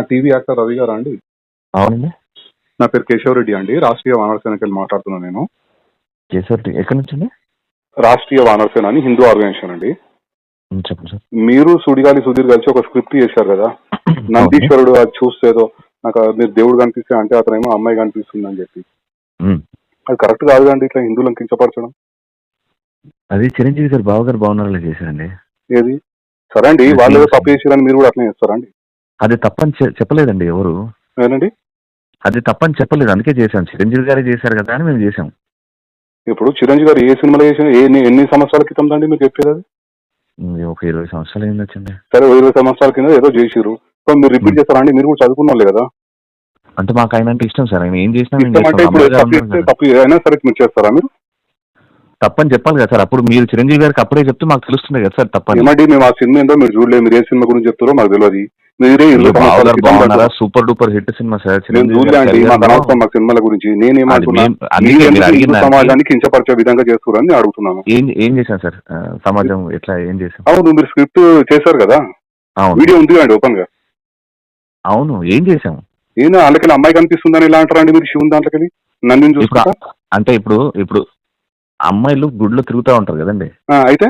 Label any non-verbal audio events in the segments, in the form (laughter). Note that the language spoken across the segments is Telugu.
టీవీ యాక్టర్ రవి గారా అండి? అవునండి. నా పేరు కేశవ్ రెడ్డి అండి. రాష్ట్రీయ వానర సేనకి వెళ్ళి మాట్లాడుతున్నాను నేను కేసరి ఎక్కడి నుంచి అండి? రాష్ట్రీయ వానర సేన అని హిందూ ఆర్గనైజేషన్ అండి. చెప్పండి సార్. మీరు సుడిగాలి సుధీర్ కలిసి ఒక స్క్రిప్ట్ చేశారు కదా? (clears throat) నందీశ్వరుడు అది చూస్తే ఏదో నాకు మీరు దేవుడు కనిపిస్తే అంటే అతనేమో అమ్మాయి కనిపిస్తుంది అని చెప్పి. అది కరెక్ట్ కాదు అండి ఇట్లా హిందువులను కించపరచడం? అది చిరంజీవి గారు బావగారు బాగున్నారని చేశారండి. ఏది? సరే అండి వాళ్ళు తప్పు చేసిరని మీరు కూడా అట్లనే చేస్తారా అండి? అది తప్పని చెప్పలేదండి ఎవరు. అది తప్పని చెప్పలేదు అందుకే చేశాం చిరంజీవి గారే చేశారు కదా అని మేము చేసాం ఇప్పుడు చిరంజీవి గారు ఏ సినిమాలో చేసిన ఏ ఎన్ని- ఎన్ని సంవత్సరాల క్రితం అండి మీరు చెప్పేది అది? ఒక ఇరవై సంవత్సరాలు అయింది వచ్చింది సరే ఓ ఇరవై సంవత్సరాల కింద ఏదో చేసిరు సో మీరు రిపీట్ చేస్తారా అండి మీరు కూడా చదువుకున్న వాళ్ళే కదా. అంటే మాకు ఆయన అంటే ఇష్టం సార్. ఆయన ఏం చేసినా మేము ఇష్టం అంటే చేస్తాం. ఇప్పుడు అమ్మగారు తప్పు ఉన్నారు చేస్తే కదా. తప్పు అయినా సరే మీరు చేస్తారా మీరు? తప్పని చెప్పాలి కదా సార్. అప్పుడు మీరు చిరంజీవి గారికి అప్పుడే చెప్తే మాకు తెలుస్తుంది కదా సార్ తప్పని. ఏమండి మేము ఆ సినిమా ఏందో మీరు చూడలేదు. మీరు ఏ సినిమా గురించి చెప్తారో మాకు తెలియదు మీరే super duper hit cinema sir నేను మా సినిమాల గురించి సమాజాన్ని కించపరిచే విధంగా చేస్తున్నారని నేను అడుగుతున్నాను. ఏం ఏం చేశాం సార్? సమాజం ఎట్లా ఏం చేశాం? అవును మీరు స్క్రిప్ట్ చేశారు కదా? వీడియో ఉంది అండి ఓపెన్గా అవును ఏం చేశాం? ఈయన అందుకని అమ్మాయి కనిపిస్తుందని ఇలా అంటారండి మీరు శివుని దాంట్లోకి ఇప్పుడు చూసుకుంటా? అంటే ఇప్పుడు ఇప్పుడు అమ్మాయిలు గుడిలో తిరుగుతూ ఉంటారు కదండి. అయితే?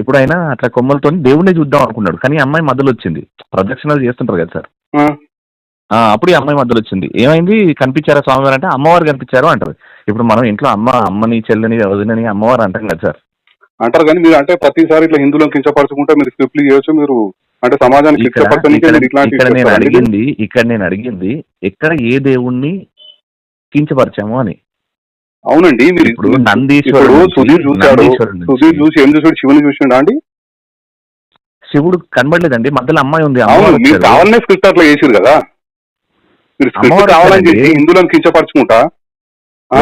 ఇప్పుడు ఆయన అట్లా కొమ్మలతో దేవుడిని చూద్దాం అనుకున్నాడు. కానీ అమ్మాయి మధ్యలో వచ్చింది. ప్రదక్షిణాలు చేస్తుంటారు కదా సార్. అప్పుడు ఈ అమ్మాయి మధ్యలో వచ్చింది. ఏమైంది? కనిపించారా స్వామివారు అంటే అమ్మవారు కనిపించారు అంటారు. ఇప్పుడు మనం ఇంట్లో అమ్మ అమ్మని చెల్లని వదినని అమ్మవారు అంటాం కదా సార్. అంటారు కానీ మీరు అంటే ప్రతిసారి ఇట్లా హిందువులను కించపరచుకుంటే మీరు స్క్రిప్ట్లు చేయొచ్చు మీరు అంటే సమాజానికి ఇక్కడ నేను? అడిగింది ఇక్కడ నేను అడిగింది ఎక్కడ ఏ దేవుణ్ణి కించపరిచాము అని. అవునండి మీరు ఇప్పుడు నందీశ్వరుడు సుధీర్ చూశాడు సుధీర్ చూసి ఏం చూసాడు శివుని చూసిండా అండి శివుడు కనబడలేదండి మధ్యలో అమ్మాయి ఉంది అవును మీరు. కావాలనే స్క్రిప్ట్ అట్లా చేసిరు కదా మీరు స్క్రిప్ట్ కావాలని. చేసి హిందువులను కించపరచుకుంటా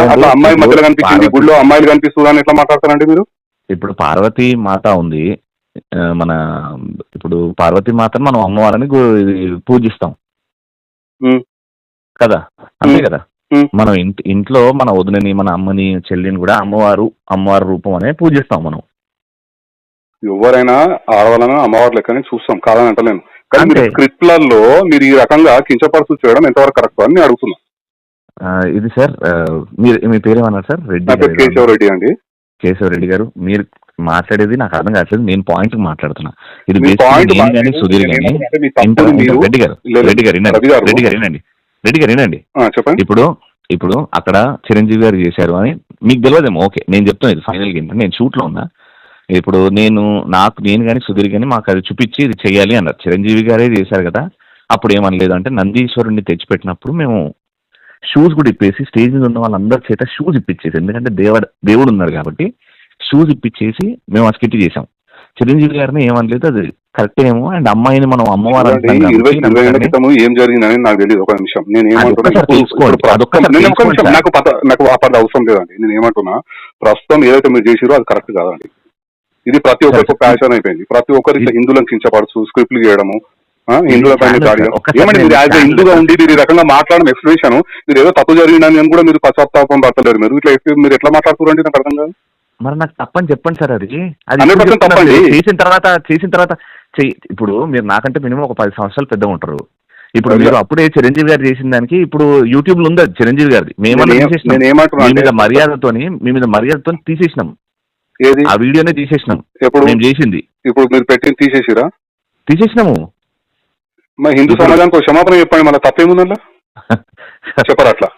అట్లా అమ్మాయి మధ్యలో కనిపించింది గుడిలో అమ్మాయిలు కనిపిస్తుందా అని ఎట్లా మాట్లాడతారండి మీరు ఇప్పుడు పార్వతీ మాత ఉంది మన ఇప్పుడు పార్వతీ మాతను మనం అమ్మవారిని పూజిస్తాం. కదా అంతే. కదా. మనం ఇంటి ఇంట్లో మన వదినని మన అమ్మని చెల్లిని కూడా అమ్మవారు అమ్మవారి రూపం అనే పూజిస్తాం మనం. ఎవరైనా ఆడవాళ్ళని అమ్మవారి లెక్కనే చూస్తాం కాదని అంటలేను. కానీ మీరు. స్క్రిప్ట్లలో మీరు ఈ రకంగా కించపరచు చేయడం ఎంతవరకు కరెక్ట్ అని నేను అడుగుతున్నా. ఆ, ఇది సార్ ఆ, మీరు మీ పేరేమన్నారు సార్? రెడ్డి నా పేరు గారు కేశవ రెడ్డి అండి. కేశవ రెడ్డి గారు మీరు మాట్లాడేది నాకు అర్థం కావట్లేదు నేను పాయింట్ మాట్లాడుతున్నా. ఇది మీ basically పాయింట్ నేను కానీ సుధీర్ కానీ అంటే మీ ఇంటర్ తప్పుని మీరు. రెడ్డి గారు రెడ్డి గారు వినండి. రవి గారు. రెడ్డి గారు వినండి. రెడ్డి గారు వినండి చెప్పండి. ఇప్పుడు ఇప్పుడు అక్కడ చిరంజీవి గారు చేశారు అని మీకు తెలియదేమో ఓకే నేను చెప్తాను ఇది ఫైనల్ ఏంటంటే నేను షూట్లో ఉన్నా. ఇప్పుడు నేను నాకు నేను కానీ సుధీర్ కానీ మాకు అది చూపించి ఇది చేయాలి అన్నారు. చిరంజీవి గారే చేశారు కదా అప్పుడు ఏమనలేదు అంటే నందీశ్వరుణ్ణి తెచ్చిపెట్టినప్పుడు మేము షూస్ కూడా ఇప్పేసి స్టేజ్ మీద ఉన్న వాళ్ళందరి చేత షూస్ ఇప్పించేసి ఎందుకంటే దేవుడు దేవుడు ఉన్నారు కాబట్టి షూస్ ఇప్పించేసి మేము ఆ స్కిట్ చేసాం చిరంజీవి గారిని ఏమనలేదు అది కరెక్ట్ ఏమో అండ్ అమ్మాయిని మనం అమ్మవారు ఇరవై ఇరవై క్రితం ఏం జరిగిందని నాకు తెలియదు ఒక నిమిషం. నేను ఏమంటున్నా. నాకు పద నాకు ఆ పద అవసరం లేదండి. నేను ఏమంటున్నా ప్రస్తుతం ఏదైతే మీరు చేసిరో అది కరెక్ట్ కాదండి. ఇది ప్రతి ఒక్కరికి సరే. ప్యాషన్ అయిపోయింది. ప్రతి ఒక్కరు ఇట్లా హిందువులను కించపరచు స్క్రిప్ట్లు చేయడము హిందువుల పైన మీరు యాజ్ ఛానల్ హిందూగా. ఉండి మీరు ఈ రకంగా మాట్లాడడం ఎక్స్ప్లెనేషన్ మీరు ఏదో తప్పు జరిగిందని అని కూడా మీరు పశ్చాత్తాపం పడతలేరు మీరు. ఇట్లా మీరు ఎట్లా మాట్లాడుతున్నారండి? నాకు అర్థం కాదు. మరి నాకు తప్పని చెప్పండి సార్ అది. అది 100% ఇప్పుడు చెప్తున్నారు తప్పండి. మీరు. చేసిన తర్వాత చేసిన తర్వాత చెయ్- ఇప్పుడు మీరు నాకంటే మినిమం ఒక పది సంవత్సరాలు పెద్దగా ఉంటారు. ఇప్పుడు. మీరు అప్పుడే చిరంజీవి గారు చేసిన దానికి ఇప్పుడు యూట్యూబ్లో ఉంది చిరంజీవి గారిది. మేమన్నా మీ మీద మర్యాదతోని మీ మీద మర్యాదతో తీసేసినాం. ఆ వీడియోనే తీసేసినాం. ఎప్పుడు? మేము చేసింది. ఇప్పుడు మీరు పెట్టింది తీసేసిరా? తీసేసినాము. మరి హిందూ ఇప్పుడు- సమాజానికి క్షమాపణ చెప్పండి మళ్ళీ తప్పేముంది (laughs) చెప్పరు అట్లా?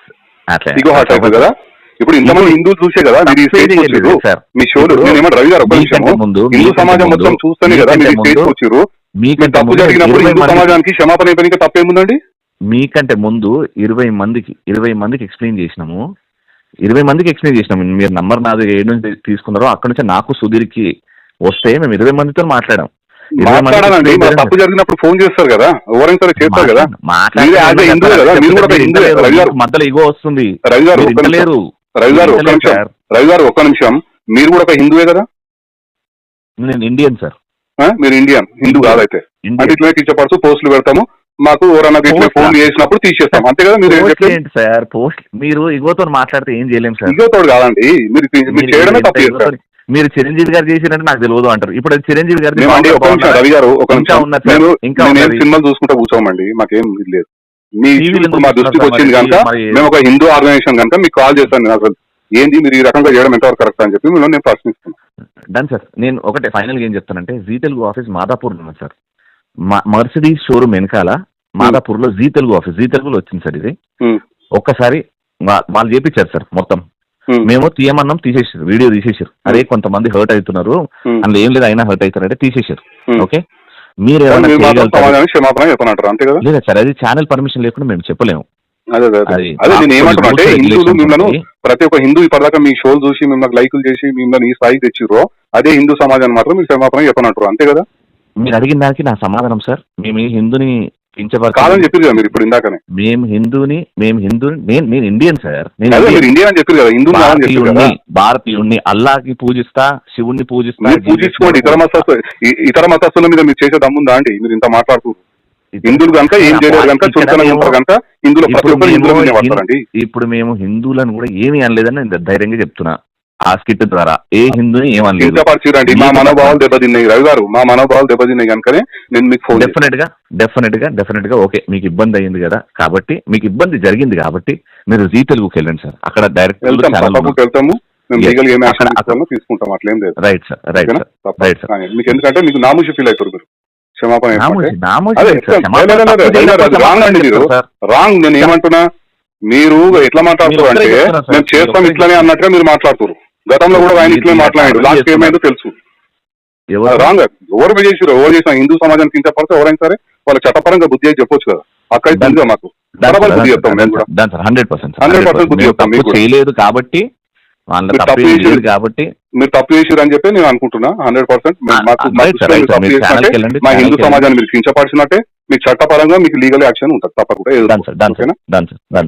అట్లా ఇగో హార్ట్ అవుతుంది కదా? ఇప్పుడు ఇంతమంది హిందువులు చూసే కదా మీరు స్టేజ్ సార్. మీ షోలు ఇప్పుడు నేను ఏమంటే రవి గారు ముందు హిందూ సమాజం మొత్తం చూస్తేనే కదా మీరు స్టేజ్ మీరు మీకంటే తప్పు జరిగినప్పుడు హిందూ సమాజానికి క్షమాపణ అయిపోయిన తప్పేముందండి మీకంటే ముందు ఇరవై మందికి ఇరవై మందికి ఎక్స్ప్లెయిన్ చేసినాము. ఇరవై మందికి ఎక్స్ప్లెయిన్ చేసినాము. మీరు నంబర్ నాది ఏడు నుంచి తీసుకున్నారో అక్కడ నుంచి నాకు సుధీర్కి వస్తే మేము ఇరవై మందితో మాట్లాడాం. మాట్లాడాలండి. తప్పు జరిగినప్పుడు ఫోన్ చేస్తారు కదా ఎవరైనా సరే చేస్తారు కదా. మీకు మధ్యలో ఇగో వస్తుంది. రవి గారు రవి గారు ఒక్క నిమిషం. రవి గారు ఒక్క నిమిషం. మీరు కూడా ఒక హిందువే కదా? నేను ఇండియన్ సార్? మీరు ఇండియన్ హిందూ కాదైతే. అంటే ఇట్లా కించపడుతూ పోస్టులు పెడతాము. మాకు పోస్టా? ఫోన్ చేసినప్పుడు తీసేస్తాం. అంతే కదా మీరు ఏంటి సార్ పోస్ట్ మీరు ఇగోతో మాట్లాడితే ఏం చేయలేం సార్ ఇగోతోడు కాదండి. మీరు మీరు మీరు చేయడమే తప్పు చేస్తారు. మీరు చిరంజీవి గారు చేసినట్టు నాకు తెలియదు అంటారు. ఇప్పుడు చిరంజీవి గారి రవి గారు ఒక నిమిషం. ఇంకా. సినిమాలు చూసుకుంటా కూర్చోమండి. మాకేం లేదు. మీ ఇప్పుడు మా దృష్టికి వచ్చింది? కనుక మేము ఒక హిందూ ఆర్గనైజేషన్ కనుక మీకు కాల్ చేస్తాను నేను అసలు. ఏంది మీరు ఈ రకంగా చేయడం ఎంతవరకు కరెక్ట్ అని చెప్పి మిమ్మల్ని నేను ప్రశ్నిస్తున్నాను. డన్ సార్ నేను ఒకటే ఫైనల్గా ఏం చెప్తానంటే జీ తెలుగు ఆఫీస్ మాదాపూర్లో ఉంది సార్ మర్సిడీస్ షోరూమ్ వెనకాల మాదాపూర్లో జీ తెలుగు ఆఫీస్ జీ తెలుగులో వచ్చింది సార్ ఇది. ఉమ్, ఒక్కసారి వాళ్ళు చేపించారు సార్ మొత్తం. ఉమ్, మేము తీయమన్నాం తీసేసారు వీడియో తీసేసారు. అరే కొంతమంది హర్ట్ అవుతున్నారు. అందులో ఏం లేదు అయినా హర్ట్ అవుతారంటే తీసేసారు. ఓకే మీరు లేదా సార్ అది ఛానల్ పర్మిషన్ లేకుండా మేము చెప్పలేము. అదే నేను ఏమంటున్నా హిందువులు మిమ్మల్ని. ప్రతి ఒక్క హిందూ ఇప్పటిదాకా మీ షోలు చూసి మిమ్మల్ని లైకులు చేసి మిమ్మల్ని ఈ స్థాయికి తెచ్చిర్రో అదే హిందూ సమాజాన్ని మాత్రం మీరు క్షమాపణ చెప్పనంటారు? అంతే కదా? మీరు అడిగిన దానికి నా సమాధానం సార్. మేము హిందూని కాదని చెప్పారు కదా మీరు ఇప్పుడు ఇందాకనే. మేము హిందూని మేము హిందూ నేను నేను ఇండియన్ సార్. నేను. ఇండియా అని చెప్పారు కదా హిందూ భారతీయుణ్ణి భారతీయుణ్ణి అల్లాకి పూజిస్తా శివుణ్ణి పూజిస్తా పూజించుకోండి ఇతర మతస్థు ఇతర మతస్థుల మీద మీరు చేసే దమ్ముందా అండి? మీరు ఇంత మాట్లాడుతూ. హిందువులు కనుక ఏం చేయలేరు కనుక ఉంటారు కనుక హిందువుల ప్రతి ఒక్కరు హిందువుల ఇప్పుడు మేము హిందువులను కూడా ఏమీ అనలేదని నేను ధైర్యంగా చెప్తున్నా. ఆ స్కిట్ ద్వారా. ఏ హిందూని ఏమనలేదు. మా మనోభావాలు దెబ్బతిన్నాయి. రవి గారు మా మనోభావాలు దెబ్బతిన్నాయి కనుకనే నేను మీకు ఫోన్. డెఫినెట్గా డెఫినెట్గా డెఫినెట్గా ఓకే మీకు ఇబ్బంది అయ్యింది కదా. కాబట్టి మీకు ఇబ్బంది జరిగింది కాబట్టి మీరు జీ తెలుగుకి వెళ్ళండి సార్. అక్కడ డైరెక్ట్ వెళ్తాము. తీసుకుంటాం అట్లేం లేదు. Right sir right? Sir. Right మీకు ఎందుకంటే మీకు నామూషి ఫీల్ అవుతారు మీరు. క్షమాపణ రాంగ్ అండి మీరు. సార్. రాంగ్ నేను ఏమంటున్నా? మీరు ఎట్లా మాట్లాడుతారు మీరు అంటే. మేము చేస్తాం ఇట్లానే అన్నట్టుగా మీరు మాట్లాడుతారు గతంలో కూడా ఆయన ఇట్లనే మీరు మాట్లాడాడు. లాస్ట్. ఏమైందో తెలుసు? రాంగ్ ఎవరు చేసిరు ఎవరు చేసిన హిందూ సమాజానికి కించపడితే ఎవరైనా సరే వాళ్ళ చట్టపరంగా బుద్ధి అయితే చెప్పొచ్చు కదా. అక్కడ తెలుసు మాకు? దాని సార్ హండ్రెడ్ పర్సెంట్ 100% బుద్ధి చెప్తాం. చేయలేదు కాబట్టి కాబట్టి మీరు తప్పు చేసిరు అని చెప్పి నేను అనుకుంటున్నా. హండ్రెడ్ పర్సెంట్ మా హిందూ సమాజాన్ని మీరు కించపరిచినట్టే మీకు చట్టపరంగా మీకు లీగల్ యాక్షన్ ఉంటుంది తప్పకుండా.